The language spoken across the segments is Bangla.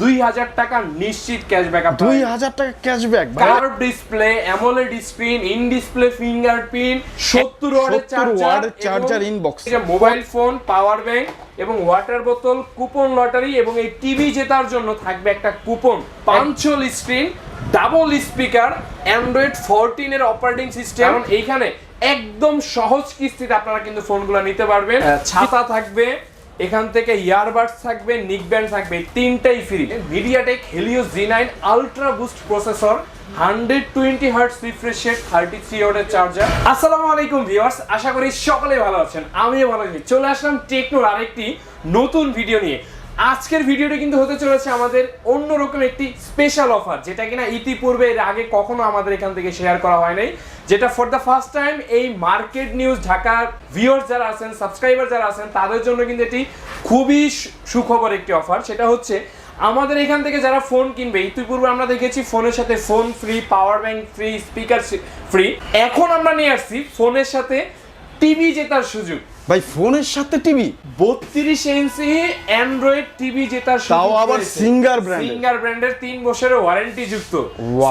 দুই হাজার টাকা নিশ্চিত ক্যাশব্যাক দুই হাজার টাকা cashback curve display AMOLED screen in display fingerprint সত্তর ওয়ার্ডের 70 ওয়াটের চার্জার এবং inbox। Mobile phone power bank এবং ওয়াটার বোতল কুপন লটারি এবং এই টিভি জেতার জন্য থাকবে একটা coupon punch hole screen double speaker Android fourteen এর অপারেটিং সিস্টেম এইখানে একদম সহজ কিস্তিতে আপনারা কিন্তু ফোনগুলো নিতে পারবেন। ছাতা থাকবে এখান থেকে ইয়ারবাডস থাকবে নিক ব্যান্ড থাকবে তিনটাই free MediaTek Helios G nine ultra boost processor hundred twenty hertz refresh rate thirty three ওয়াটের চার্জার আসসালামু আলাইকুম ভিউয়ার্স আশা করি সকলে ভালো আছেন, আমিও ভালো আছি। চলে আসলাম টেকনোর আরেকটি নতুন ভিডিও নিয়ে। আজকের ভিডিওটা কিন্তু হতে চলেছে আমাদের অন্যরকম একটি স্পেশাল অফার যেটা কিনা ইতিপূর্বে এর আগে কখনো আমাদের এখান থেকে শেয়ার করা হয় নাই। যেটা ফর দ্য ফার্স্ট টাইম এই মার্কেট নিউজ ঢাকার ভিউয়ার্স যারা আছেন সাবস্ক্রাইবার যারা আছেন, তাদের জন্য কিন্তু এটি খুবই সুখবর একটি অফার সেটা হচ্ছে, আমাদের এখান থেকে যারা ফোন কিনবে, ইতিপূর্বে আমরা দেখেছি ফোনের সাথে phone free power bank free speaker free এখন আমরা নিয়ে আসছি ফোনের সাথে টিভি জেতার সুযোগ। ভাই ফোনের সাথে টিভি? বত্রিশ ইঞ্চি অ্যান্ড্রয়েড টিভি জেতার তাও আবার brand এর। সিঙ্গার ব্র্যান্ডের তিন বছরের ওয়ারেন্টি যুক্ত.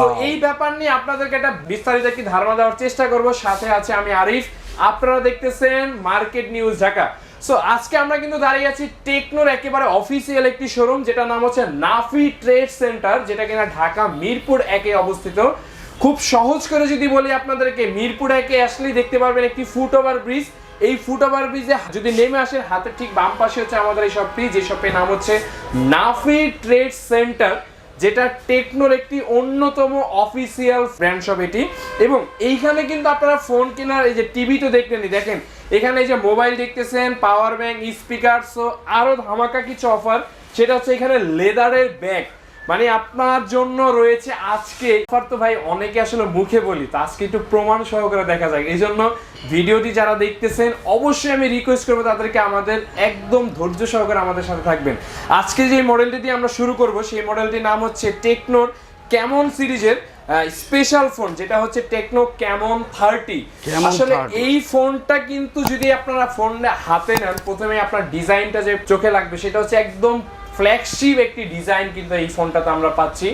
তো এই ব্যাপার নিয়ে আপনাদেরকে একটা বিস্তারিত একটি ধারণা দেওয়ার চেষ্টা করব। সাথে আছে আমি আরিফ। আপনারা দেখতেছেন মার্কেট নিউজ ঢাকা সো আজকে আমরা কিন্তু দাঁড়িয়ে আছি টেকনোর একেবারে অফিসিয়াল একটি শোরুম যেটা নাম হচ্ছে নাফি ট্রেড সেন্টার যেটা কিনা ঢাকা মিরপুর একে অবস্থিত। খুব সহজ করে যদি বলি আপনাদেরকে মিরপুর একে আসলেই দেখতে পারবেন একটি ফুট ওভার ব্রিজ এই ফুট ওভার ব্রিজে যদি নেমে আসে হাতের ঠিক বাম পাশে হচ্ছে আমাদের এই শপটি যে শপের নাম হচ্ছে নাফি ট্রেড সেন্টার, যেটা টেকনোর একটি অন্যতম অফিসিয়াল ব্র্যান্ড শপ এটি। এবং এইখানে কিন্তু আপনারা ফোন কেনার এই যে টিভি তো দেখলেনই দেখেন, এখানে এই যে মোবাইল দেখতেছেন পাওয়ার ব্যাংক স্পিকার সো আরও ধামাকা কিছু অফার সেটা হচ্ছে এখানে লেদারের ব্যাগ মানে আপনার জন্য রয়েছে আজকে। অফার তো ভাই অনেকে আসলে মুখে বলি তো আজকে একটু প্রমাণ সহকারে দেখা যায় এই জন্য ভিডিওটি যারা দেখতেছেন অবশ্যই আমি রিকোয়েস্ট করব তাদেরকে আমাদের একদম ধৈর্য সহকারে আমাদের সাথে থাকবেন। আজকে যে মডেলটি দিয়ে আমরা শুরু করব সেই মডেলটির নাম হচ্ছে টেকনোর ক্যামন সিরিজের স্পেশাল ফোন যেটা হচ্ছে টেকনো ক্যামন থার্টি আসলে এই ফোনটা কিন্তু যদি আপনারা ফোন হাতে নেন প্রথমে আপনার ডিজাইনটা যে চোখে লাগবে সেটা হচ্ছে একদম ফ্ল্যাগশিপ একটি ডিজাইন কিন্তু এই ফোনটাতে আমরা পাচ্ছি।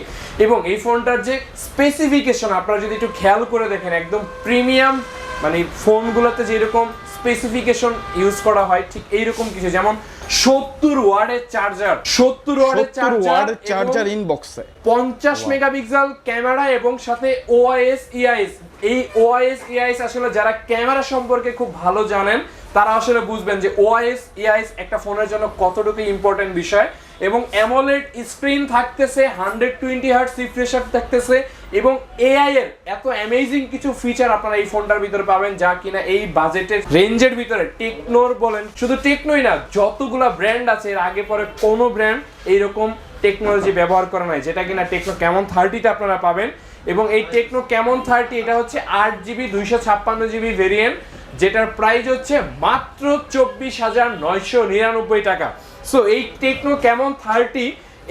এবং এই ফোনটার যে স্পেসিফিকেশন আপনারা যদি একটু খেয়াল করে দেখেন একদম প্রিমিয়াম মানে ফোনগুলোতে যেরকম স্পেসিফিকেশন ইউজ করা হয় ঠিক এইরকম কিছু। যেমন সত্তর ওয়ার্ডের চার্জার সত্তর ওয়ার্ডের চার্জার চার্জার ইনবক্সে পঞ্চাশ মেগাপিক্সেল ক্যামেরা এবং সাথে ওআইএস ইআইএস এই ওআইএস ইআইএস আসলে যারা ক্যামেরা সম্পর্কে খুব ভালো জানেন তারা আসলে বুঝবেন যে ওআইএস ইআইএস একটা ফোনের জন্য কতটুকু ইম্পর্টেন্ট বিষয়। এবং অ্যামোলেড স্ক্রিন থাকতেছে হান্ড্রেড টোয়েন্টি হার্ট রিফ্রেশার থাকতেছে এবং এআই এর এত অ্যামেজিং কিছু ফিচার আপনারা এই ফোনটার ভিতরে পাবেন যা কিনা এই বাজেটের রেঞ্জের ভিতরে টেকনোর বলেন, শুধু টেকনোই না, যতগুলা ব্র্যান্ড আছে, এর আগে পরে কোনো ব্র্যান্ড এইরকম টেকনোলজি ব্যবহার করে নাই, যেটা কিনা টেকনো কেমন থার্টিতে আপনারা পাবেন এবং এই টেকনো কেমন থার্টি এটা হচ্ছে আট জিবি দুইশো ছাপ্পান্ন জিবি ভেরিয়েন্ট যেটার প্রাইস হচ্ছে মাত্র চব্বিশ হাজার নয়শো নিরানব্বই টাকা। সো এই টেকনো কেমন থার্টি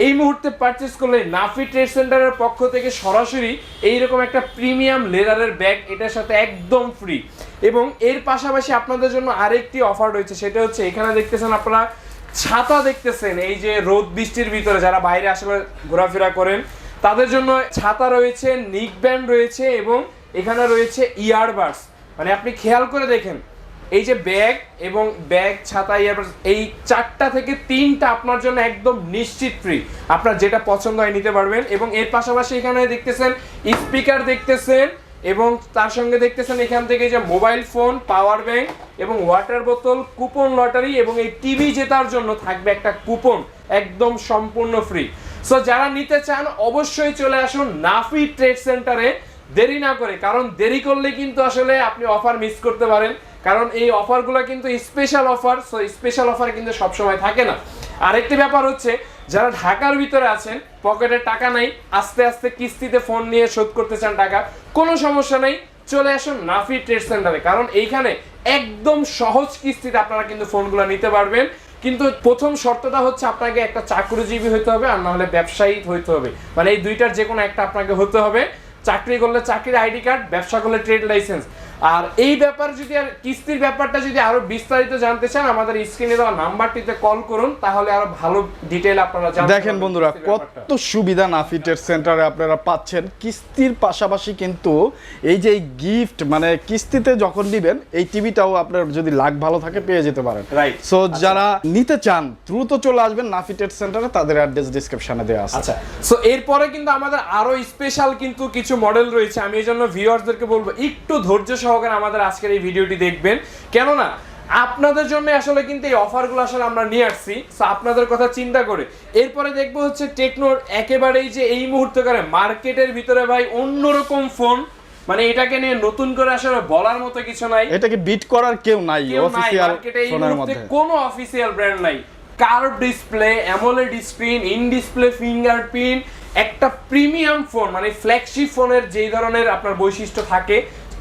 এই মুহূর্তে পারচেস করলে নাফি ট্রেড সেন্টারের পক্ষ থেকে সরাসরি এইরকম একটা প্রিমিয়াম লেদারের ব্যাগ এটার সাথে একদম ফ্রি এবং এর পাশাপাশি আপনাদের জন্য আরেকটি অফার রয়েছে, সেটা হচ্ছে এখানে দেখতেছেন আপনারা ছাতা দেখতেছেন, এই যে রোদ বৃষ্টির ভিতরে যারা বাইরে আসলে ঘোরাফেরা করেন, তাদের জন্য ছাতা রয়েছে নিক ব্যান্ড রয়েছে এবং এখানে রয়েছে ইয়ারবাডস মানে আপনি খেয়াল করে দেখেন এই যে ব্যাগ এবং ব্যাগ, ছাতা এই চারটা থেকে তিনটা আপনার জন্য একদম নিশ্চিত ফ্রি আপনার যেটা পছন্দ হয় নিতে পারবেন এবং এর পাশাপাশি এখানে দেখতেছেন স্পিকার দেখতেছেন এবং তার সঙ্গে দেখতেছেন এখান থেকে যে মোবাইল ফোন পাওয়ার ব্যাংক এবং ওয়াটার বোতল কুপন লটারি এবং এই টিভি জেতার জন্য থাকবে একটা কুপন একদম সম্পূর্ণ ফ্রি সো যারা নিতে চান অবশ্যই চলে আসুন নাফি ট্রেড সেন্টারে দেরি না করে, কারণ দেরি করলে কিন্তু আসলে আপনি অফার মিস করতে পারেন। কারণ এই অফারগুলো কিন্তু special offer so special offer কিন্তু সবসময় থাকে না। আরেকটি ব্যাপার হচ্ছে, যারা ঢাকার ভিতরে আছেন, পকেটে টাকা নাই, আস্তে আস্তে কিস্তিতে ফোন নিয়ে শোধ করতে চান টাকা, কোনো সমস্যা নেই, চলে আসুন নাফি ট্রেড সেন্টারে। কারণ এইখানে একদম সহজ কিস্তিতে আপনারা কিন্তু ফোনগুলো নিতে পারবেন। কিন্তু প্রথম শর্তটা হচ্ছে আপনাকে একটা চাকরিজীবী হতে হবে, আর না হলে ব্যবসায়ী হতে হবে। মানে এই দুইটার যে কোনো একটা আপনাকে হতে হবে। চাকরি করলে চাকরির আইডি কার্ড, ব্যবসা করলে ট্রেড লাইসেন্স। আর এই ব্যাপার যদি আর কিস্তির ব্যাপারটা যদি আরও বিস্তারিত জানতে চান আমাদের স্ক্রিনে দেওয়া নাম্বারটিতে কল করুন তাহলে আরও ভালো ডিটেল আপনারা জানতে দেখেন বন্ধুরা কত সুবিধা নাফিটের সেন্টারে আপনারা পাচ্ছেন। কিস্তির পাশাপাশি কিন্তু এই যে গিফট মানে কিস্তিতে যখন দিবেন এই টিভিটাও আপনার যদি লাখ ভালো থাকে পেয়ে যেতে পারেন। রাইট সো যারা নিতে চান দ্রুত চলে আসবেন নাফিটের সেন্টারে তাদের অ্যাড্রেস ডিসক্রিপশনে দেওয়া আছে। আচ্ছা সো এরপরে কিন্তু আমাদের আরও স্পেশাল কিন্তু কিছু মডেল রয়েছে। আমি এই জন্য ভিউয়ার্সদেরকে বলব একটু ধৈর্য সহকারে আমাদের আজকের এই ভিডিওটি দেখবেন। কেননা আপনাদের জন্য আসলে কিন্তু এই অফারগুলো আসলে আমরা নিয়ে আসছি। সো আপনাদের কথা চিন্তা করে। এরপরে দেখব হচ্ছে টেকনোর একেবারেই যে এই মুহূর্তে করে মার্কেটের ভিতরে ভাই অন্যরকম ফোন। মানে এটাকে নিয়ে নতুন করে আসলে বলার মতো কিছু নাই। এটাকে বিট করার কেউ নাই অফিসিয়াল ফোনের মধ্যে। কোনো অফিসিয়াল ব্র্যান্ড নাই। Curve display AMOLED screen in display fingerprint একটা প্রিমিয়াম ফোন মানে ফ্ল্যাগশিপ ফোনের যেই ধরনের আপনার বৈশিষ্ট্য থাকে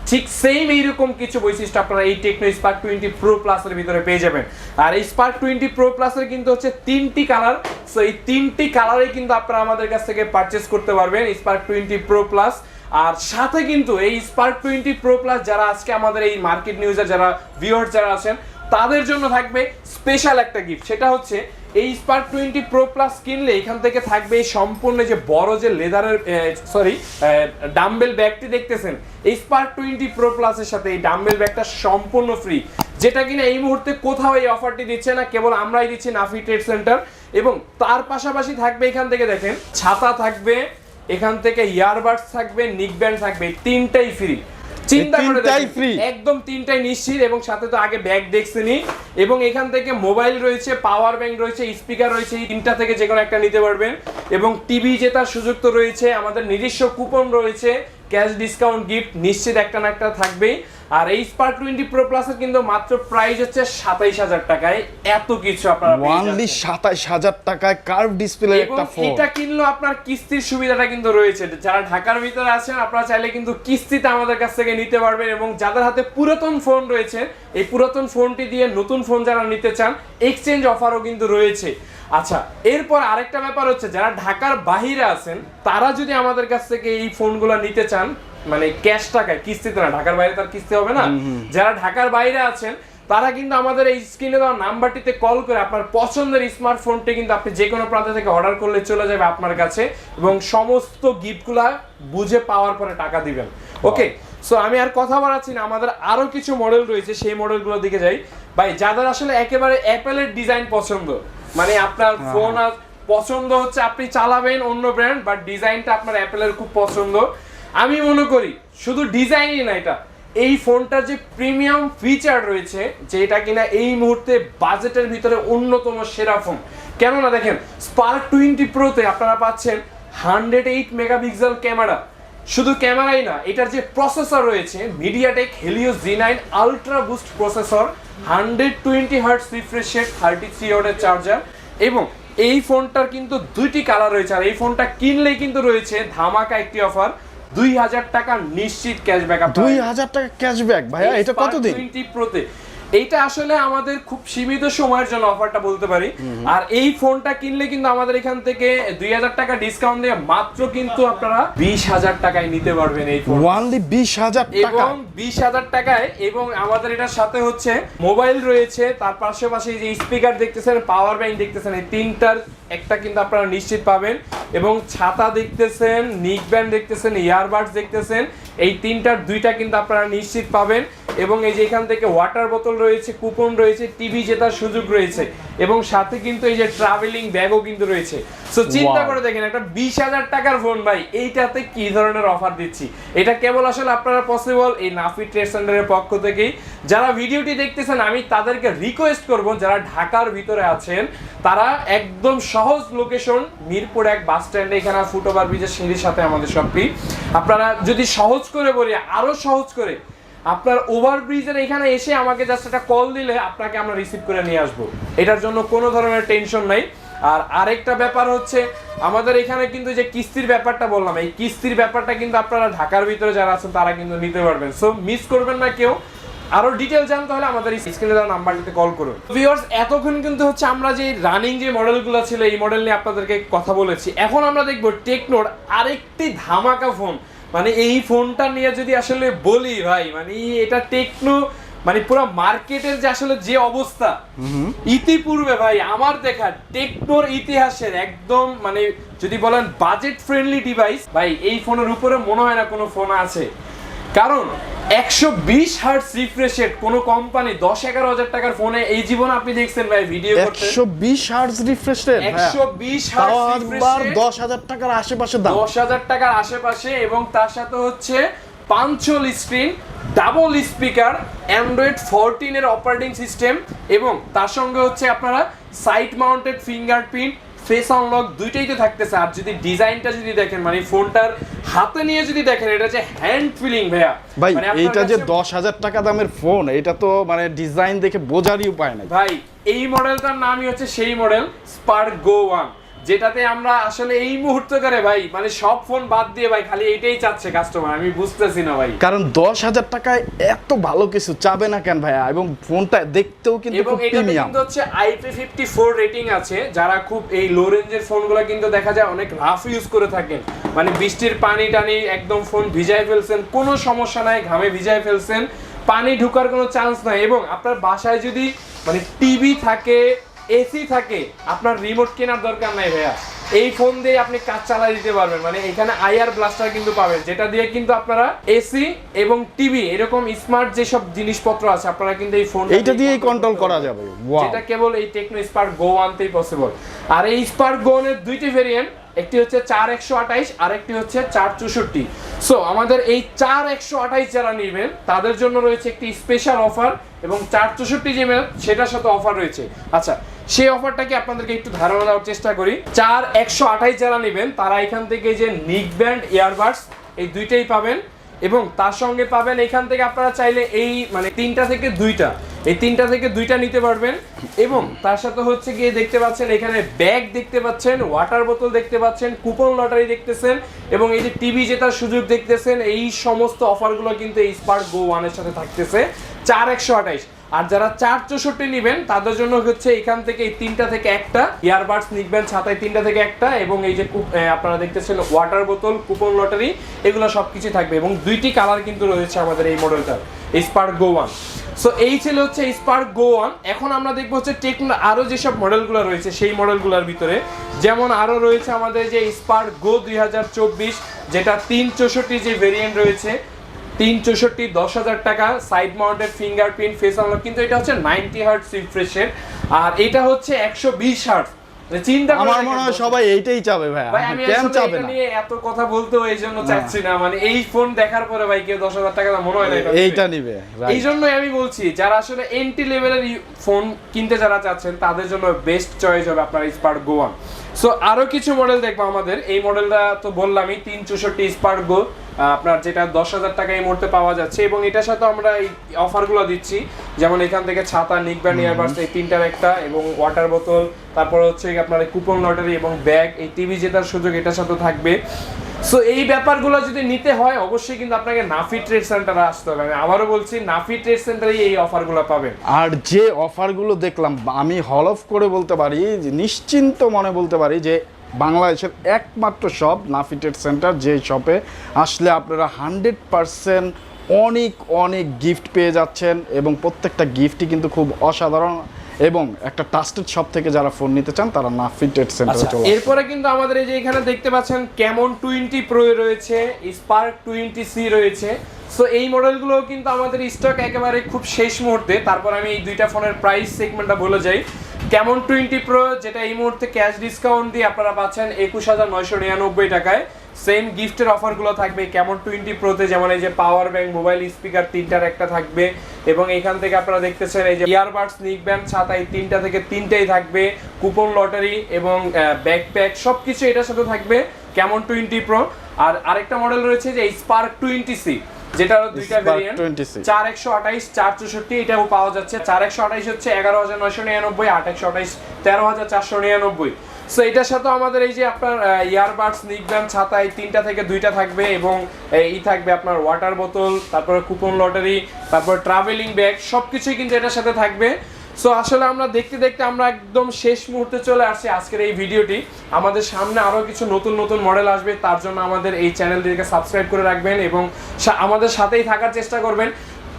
ঠিক সেম এইরকম কিছু বৈশিষ্ট্য আপনারা এই টেকনো স্পার্ক টোয়েন্টি প্রো প্লাসের ভিতরে পেয়ে যাবেন। আর এই স্পার্ক টোয়েন্টি প্রো প্লাসের কিন্তু হচ্ছে তিনটি কালার সো এই তিনটি কালারে কিন্তু আপনারা আমাদের কাছ থেকে পারচেস করতে পারবেন স্পার্ক টোয়েন্টি প্রো প্লাস আর সাথে কিন্তু এই স্পার্ক টোয়েন্টি প্রো প্লাস যারা আজকে আমাদের এই মার্কেট নিউজে যারা ভিউয়ার যারা আছেন, তাদের জন্য থাকবে স্পেশাল একটা গিফট সেটা হচ্ছে এই স্পার্ক টোয়েন্টি প্রো প্লাস কিনলে এখান থেকে থাকবে এই সম্পূর্ণ যে বড় যে লেদারের সরি ডাম্বেল ব্যাগটি দেখতেছেন? এই স্পার্ক টোয়েন্টি প্রো প্লাসের সাথে এই ডাম্বেল ব্যাগটা সম্পূর্ণ ফ্রি যেটা কিনা এই মুহূর্তে কোথাও এই অফারটি দিচ্ছে না, কেবল আমরাই দিচ্ছি নাফি ট্রেড সেন্টার। এবং তার পাশাপাশি থাকবে এখান থেকে দেখেন, ছাতা থাকবে, এখান থেকে ইয়ারবাডস থাকবে নিক ব্যান্ড থাকবে তিনটাই ফ্রি চিন্তা করে দেখেন, একদম তিনটাই নিশ্চিত এবং সাথে তো আগে ব্যাগ দেখছেনি এবং এখান থেকে মোবাইল রয়েছে পাওয়ার ব্যাংক রয়েছে স্পিকার রয়েছে এই তিনটা থেকে যে কোনো একটা নিতে পারবেন। এবং টিভি জেতার সুযোগ তো রয়েছে আমাদের নিজস্ব কুপন রয়েছে ক্যাশ ডিসকাউন্ট গিফট নিশ্চিত একটা না একটা থাকবেই। আর এই স্পার্ক টোয়েন্টি প্রো প্লাসের কিন্তু মাত্র প্রাইস হচ্ছে সাতাইশ হাজার টাকায়। এত কিছু আপনারা ওয়ানলি সাতাইশ হাজার টাকায় কার্ভ ডিসপ্লে একটা ফোন এটা কিনলেও আপনার কিস্তির সুবিধাটা কিন্তু রয়েছে। যারা ঢাকার ভিতরে আছেন আপনারা চাইলে কিন্তু কিস্তিতে আমাদের কাছ থেকে নিতে পারবেন এবং যাদের হাতে পুরাতন ফোন রয়েছে এই পুরাতন ফোনটি দিয়ে নতুন ফোন যারা নিতে চান এক্সচেঞ্জ অফারও কিন্তু রয়েছে। আচ্ছা এরপর আরেকটা ব্যাপার হচ্ছে যারা ঢাকার বাহিরে আছেন তারা যদি আমাদের কাছ থেকে এই ফোনগুলো নিতে চান মানে ক্যাশ টাকায় কিস্তিতে না ঢাকার বাইরে তার কিস্তি হবে না। যারা ঢাকার বাইরে আছেন তারা কিন্তু আমাদের এই স্ক্রিনে দেওয়া নাম্বারটিতে কল করে আপনার পছন্দের স্মার্টফোনটি কিন্তু আপনি যে কোনো প্রান্ত থেকে অর্ডার করলে চলে যাবে আপনার কাছে এবং সমস্ত গিফটগুলা বুঝে পাওয়ার পরে টাকা দিবেন। ওকে সো আমি আর কথা বাড়াচ্ছি না আমাদের আরও কিছু মডেল রয়েছে সেই মডেলগুলোর দিকে যাই। ভাই যাদের আসলে একেবারে অ্যাপেলের ডিজাইন পছন্দ মানে আপনার ফোন আর পছন্দ হচ্ছে আপনি চালাবেন অন্য ব্র্যান্ড বাট ডিজাইনটা আপনার অ্যাপেলের খুব পছন্দ। আমি মনে করি, শুধু ডিজাইনই না এটা। এই ফোনটার যে প্রিমিয়াম ফিচার রয়েছে যেটা কিনা এই মুহূর্তে বাজেটের ভিতরে অন্যতম সেরা ফোন কেননা দেখেন স্পার্ক টোয়েন্টি প্রোতে আপনারা পাচ্ছেন হান্ড্রেড এইট মেগাপিক্সেল ক্যামেরা শুধু ক্যামেরাই না, এটার যে প্রসেসর রয়েছে MediaTek Helio G nine ultra boost processor hundred twenty hertz refresh rate thirty three ওয়াটের চার্জার এবং এই ফোনটার কিন্তু দুইটি কালার রয়েছে, আর এই ফোনটা কিনলেই কিন্তু রয়েছে ধামাকা একটি অফার দুই হাজার টাকা নিশ্চিত ক্যাশব্যাক দুই হাজার টাকা ক্যাশব্যাক ভাইয়া এটা কতদিন? টোয়েন্টি প্রোতে এইটা আসলে আমাদের খুব সীমিত সময়ের জন্য অফারটা বলতে পারি। আর এই ফোনটা কিনলে কিন্তু আমাদের এখান থেকে দুই হাজার টাকা ডিসকাউন্ট দিয়ে মাত্র কিন্তু আপনারা বিশ হাজার টাকায় নিতে পারবেন এই ফোন ওয়ানলি বিশ হাজার এবং বিশ হাজার টাকায় এবং আমাদের এটার সাথে হচ্ছে মোবাইল রয়েছে তার পাশাপাশি যে স্পিকার দেখতেছেন পাওয়ার ব্যাংক দেখতেছেন এই তিনটার একটা কিন্তু আপনারা নিশ্চিত পাবেন। এবং ছাতা দেখতেছেন নিক ব্যান্ড দেখতেছেন ইয়ারবাডস দেখতেছেন, এই তিনটার দুইটা কিন্তু আপনারা নিশ্চিত পাবেন। এবং এই যে এখান থেকে ওয়াটার বোতল রয়েছে কুপন রয়েছে টিভি জেতার সুযোগ রয়েছে। এবং সাথে কিন্তু এই যে ট্রাভেলিং ব্যাগও কিন্তু রয়েছে। সো চিন্তা করে দেখেন একটা বিশ হাজার টাকার ফোন ভাই এইটাতে কি ধরনের অফার দিচ্ছি? এটা কেবল আসলে আপনারা পসিবল এই নাফি ট্রেড সেন্টারের পক্ষ থেকেই। যারা ভিডিওটি দেখতেছেন আমি তাদেরকে রিকোয়েস্ট করব যারা ঢাকার ভিতরে আছেন তারা একদম সহজ লোকেশন মিরপুর এক বাস স্ট্যান্ডে এখানে ফুটওভার ব্রিজের সিঁড়ির সাথে আমাদের শপটি আপনারা যদি সহজ করে বলি আরও সহজ করে আপনার ওভার ব্রিজের এখানে এসে আমাকে জাস্ট একটা কল দিলে আপনাকে আমরা রিসিভ করে নিয়ে আসব। এটার জন্য কোনো ধরনের টেনশন নাই। আর আরেকটা ব্যাপার হচ্ছে, আমাদের এখানে কিন্তু যে কিস্তির ব্যাপারটা বললাম, এই কিস্তির ব্যাপারটা কিন্তু আপনারা ঢাকার ভিতরে যারা আছেন, তারা কিন্তু নিতে পারবেন। সো মিস করবেন না কেউ। আরও ডিটেল জানতে হলে আমাদের স্ক্রিনে দেওয়া নাম্বারটিতে কল করুন। ভিউয়ার্স এতক্ষণ কিন্তু হচ্ছে আমরা যে রানিং যে মডেলগুলো ছিল, এই মডেল নিয়ে আপনাদেরকে কথা বলেছি। এখন আমরা দেখব টেকনোর আরেকটি ধামাকা ফোন মানে এই ফোনটা নিয়ে যদি আসলে বলি ভাই মানে এটা টেকনো মানে পুরো মার্কেটের যে আসলে যে অবস্থা ইতিপূর্বে ভাই আমার দেখা টেকনোর ইতিহাসের একদম মানে যদি বলেন বাজেট ফ্রেন্ডলি ডিভাইস ভাই এই ফোনের উপরে মনে হয় না কোনো ফোন আছে। কারণ একশো বিশ হার্টস রিফ্রেশ রেট কোনো কোম্পানি দশ এগারো হাজার টাকার ফোনে এই জীবন আপনি দেখছেন ভাই ভিডিও একশো বিশ হার্টস রিফ্রেশ রেট একশো বিশ তাও হার্টস রিফ্রেশ একবার রেট দশ হাজার টাকার আশেপাশে দাম। দশ হাজার টাকার আশেপাশে এবং তার সাথে হচ্ছে punch hole screen double speaker Android ফোরটিনের operating system এবং তার সঙ্গে হচ্ছে আপনারা side mounted fingerprint face unlock দুইটাই তো থাকতেছে। আর যদি ডিজাইনটা যদি দেখেন মানে ফোনটার হাতে নিয়ে যদি দেখেন এটা যে হ্যান্ড ফিলিং ভাইয়া। ভাই মানে এইটা যে দশ হাজার টাকা দামের ফোন এটা তো মানে ডিজাইন দেখে বোঝারই উপায় নাই। ভাই এই মডেলটার নামই হচ্ছে সেই মডেল স্পার্ক গো ওয়ান যেটাতে আমরা আসলে এই মুহূর্তে করে ভাই মানে সব ফোন বাদ দিয়ে ভাই খালি এইটাই চাচ্ছে কাস্টমার আমি বুঝতেছি না ভাই। কারণ দশ হাজার টাকায় এত ভালো কিছু চাবে না কেন ভাইয়া? এবং ফোনটা দেখতেও কিন্তু এবং এটাতে প্রিমিয়াম কিন্তু হচ্ছে আইপি ফিফটি ফোর রেটিং আছে যারা খুব এই লো রেঞ্জের ফোনগুলো কিন্তু দেখা যায় অনেক রাফ ইউজ করে থাকেন। মানে বৃষ্টির পানি টানি একদম ফোন ভিজায় ফেলছেন কোনো সমস্যা নাই ঘামে ভিজায় ফেলছেন পানি ঢুকার কোনো চান্স নাই। এবং আপনার বাসায় যদি মানে টিভি থাকে এসি থাকে আপনার রিমোট কেনার দরকার নাই ভাইয়া। এই ফোন দিয়ে আপনি কাজ চালাই দিতে পারবেন। মানে এখানে আইআর ব্লাস্টার কিন্তু পাবেন যেটা দিয়ে কিন্তু আপনারা এসি এবং টিভি এরকম স্মার্ট যেসব জিনিসপত্র আছে আপনারা কিন্তু এই ফোন এইটা দিয়েই কন্ট্রোল করা যাবে। যেটা কেবল এই টেকনো স্পার্ক গো আনতেই পসিবল আর এই স্পার্ক গো এর দুইটি ভেরিয়েন্ট একটি হচ্ছে চার একশো আঠাইশ আর একটি হচ্ছে চার চৌষট্টি। সো আমাদের এই চার একশো আঠাইশ যারা নেবেন তাদের জন্য রয়েছে একটি স্পেশাল অফার এবং চার চৌষট্টি যে সেটার সাথে অফার রয়েছে। আচ্ছা সেই অফারটাকে আপনাদেরকে একটু ধারণা দেওয়ার চেষ্টা করি। চার একশো আঠাইশ যারা নেবেন, তারা এখান থেকে যে নিক ব্যান্ড ইয়ারবাডস এই দুইটাই পাবেন এবং তার সঙ্গে পাবেন এখান থেকে আপনারা চাইলে এই মানে তিনটা থেকে দুইটা, এই তিনটা থেকে দুইটা নিতে পারবেন এবং তার সাথে হচ্ছে গিয়ে দেখতে পাচ্ছেন এখানে ব্যাগ দেখতে পাচ্ছেন ওয়াটার বোতল দেখতে পাচ্ছেন কুপন লটারি দেখতেছেন এবং এই যে টিভি জেতার সুযোগ দেখতেছেন, এই সমস্ত অফারগুলো কিন্তু এই স্পার্ক গো ওয়ানের সাথে থাকতেছে। চার একশো আঠাইশ আর যারা চার চৌষট্টি নেবেন, তাদের জন্য হচ্ছে এখান থেকে এই তিনটা থেকে একটা ইয়ারবাডস নিকবেন ছাতায় তিনটা থেকে একটা, এবং এই যে আপনারা দেখতেছেন ওয়াটার বোতল কুপন লটারি এগুলো সব কিছু থাকবে, এবং দুইটি কালার কিন্তু রয়েছে আমাদের এই মডেলটার স্পার্ক গো ওয়ান সো এই ছিল হচ্ছে স্পার্ক গো ওয়ান এখন আমরা দেখব হচ্ছে টেকনো আরও যেসব মডেলগুলো রয়েছে সেই মডেলগুলোর ভিতরে। যেমন আরও রয়েছে আমাদের যে স্পার্ক গো দুই হাজার চব্বিশ, যেটা তিন চৌষট্টি যে ভেরিয়েন্ট রয়েছে তিন চৌষট্টি দশ হাজার টাকা side mounted fingerprint face unlock কিন্তু এটা হচ্ছে নাইনটি হার্টস রিফ্রেশের আর এটা হচ্ছে একশো বিশ হার্টস চিন্তা আমার মনে হয় সবাই এইটাই চাবে ভাই কেন চাবে না? এত কথা এই জন্য চাচ্ছি না। মানে এই ফোন দেখার পরে ভাই কেউ দশ হাজার টাকা মনে হয় না এইটা নিবে। এই জন্যই আমি বলছি যারা আসলে এন্টি লেভেলের ফোন কিনতে যারা চাচ্ছেন তাদের জন্য বেস্ট চয়েস হবে আপনার স্পার্ক গো ওয়ান সো আরও কিছু মডেল দেখব আমাদের। এই মডেলটা তো বললামই তিন চৌষট্টি স্পার্ক গো আপনার যেটা দশ হাজার টাকা এই মুহূর্তে পাওয়া যাচ্ছে এবং এটার সাথে আমরা এই অফারগুলো দিচ্ছি। যেমন এখান থেকে ছাতা নিকব্যান্ড ইয়ারবাডস এই তিনটার একটা এবং ওয়াটার বোতল তারপর হচ্ছে আপনার কুপন লটারি এবং ব্যাগ এই টিভি জেতার সুযোগ এটার সাথে থাকবে। সো এই ব্যাপারগুলো যদি নিতে হয় অবশ্যই কিন্তু আপনাকে নাফি ট্রেড সেন্টারে আসতে হবে। আমি আবারও বলছি নাফি ট্রেড সেন্টারেই এই অফারগুলো পাবেন। আর যে অফারগুলো দেখলাম আমি হল অফ করে বলতে পারি যে নিশ্চিন্ত মনে বলতে পারি যে বাংলাদেশের একমাত্র শপ নাফিটেড সেন্টার যে শপে আসলে আপনারা হান্ড্রেড পারসেন্ট অনেক অনেক গিফট পেয়ে যাচ্ছেন এবং প্রত্যেকটা গিফটই কিন্তু খুব অসাধারণ এবং একটা ট্রাস্টেড শপ থেকে যারা ফোন নিতে চান তারা নাফিটেড সেন্টারে আচ্ছা চলে এরপরে কিন্তু আমাদের এই যে এখানে দেখতে পাচ্ছেন কেমন টোয়েন্টি প্রো রয়েছে স্পার্ক টোয়েন্টি সি রয়েছে। সো এই মডেলগুলো কিন্তু আমাদের স্টক একেবারে খুব শেষ মুহূর্তে। তারপর আমি এই দুইটা ফোনের প্রাইস সেগমেন্টটা বলে যাই। কেমন টোয়েন্টি প্রো, যেটা এই মুহূর্তে ক্যাশ ডিসকাউন্ট দিয়ে আপনারা পাচ্ছেন একুশ হাজার নয়শো নিরানব্বই টাকায়। সেম গিফটের অফারগুলো থাকবে কেমন টোয়েন্টি প্রোতে, যেমন এই যে পাওয়ার ব্যাংক মোবাইল স্পিকার তিনটার একটা থাকবে। এবং এখান থেকে আপনারা দেখতেছেন এই যে ইয়ারবাডস নিক ব্যান্ড ছাতা, এই তিনটা থেকে তিনটাই থাকবে। কুপন লটারি এবং ব্যাকপ্যাক সব কিছু এটার সাথে থাকবে কেমন টোয়েন্টি প্রো। আর আরেকটা মডেল রয়েছে যে স্পার্ক টোয়েন্টি সি যেটা দুইটা Spark ভেরিয়েন্ট 20C চার একশো আঠাইশ চার চৌষট্টি এটাও পাওয়া যাচ্ছে। চার একশো আঠাইশ হচ্ছে এগারো হাজার নয়শো নিরানব্বই আট একশো আঠাইশ তেরো হাজার চারশো নিরানব্বই। সো এটার সাথে আমাদের এই যে আপনার ইয়ারবাডস নিকব্যান ছাতা এই তিনটা থেকে দুইটা থাকবে এবং এই থাকবে আপনার ওয়াটার বোতল তারপরে কুপন লটারি তারপর ট্রাভেলিং ব্যাগ সব কিছুই কিন্তু এটার সাথে থাকবে। সো আসলে আমরা দেখতে দেখতে আমরা একদম শেষ মুহূর্তে চলে আসছি আজকের এই ভিডিওটি। আমাদের সামনে আরও কিছু নতুন নতুন মডেল আসবে, তার জন্য আমাদের এই চ্যানেলটিকে সাবস্ক্রাইব করে রাখবেন এবং আমাদের সাথেই থাকার চেষ্টা করবেন।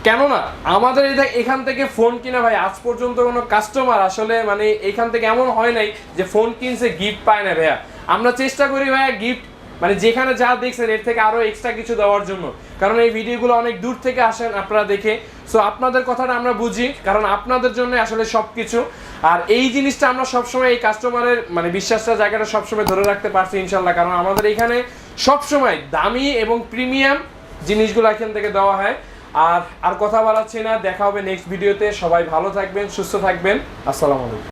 কেননা, আমাদের এখান থেকে ফোন কিনে ভাই, আজ পর্যন্ত কোনো কাস্টমার আসলে মানে এখান থেকে এমন হয় নাই যে ফোন কিনছে গিফট পায় না ভাইয়া। আমরা চেষ্টা করি ভাইয়া গিফট মানে যেখানে যা দেখছেন, এর থেকে আরও এক্সট্রা কিছু দেওয়ার জন্য। কারণ এই ভিডিওগুলো অনেক দূর থেকে আসেন আপনারা দেখে। সো আপনাদের কথাটা আমরা বুঝি, কারণ আপনাদের জন্য আসলে সবকিছু। আর এই জিনিসটা আমরা সবসময় এই কাস্টমারের মানে বিশ্বাসটা জায়গাটা সবসময় ধরে রাখতে পারছি ইনশাল্লাহ। কারণ আমাদের এখানে সবসময় দামি এবং প্রিমিয়াম জিনিসগুলো এখান থেকে দেওয়া হয়। আর আর কথা বলাচ্ছি না, দেখা হবে নেক্সট ভিডিওতে সবাই ভালো থাকবেন, সুস্থ থাকবেন। আসসালামু আলাইকুম।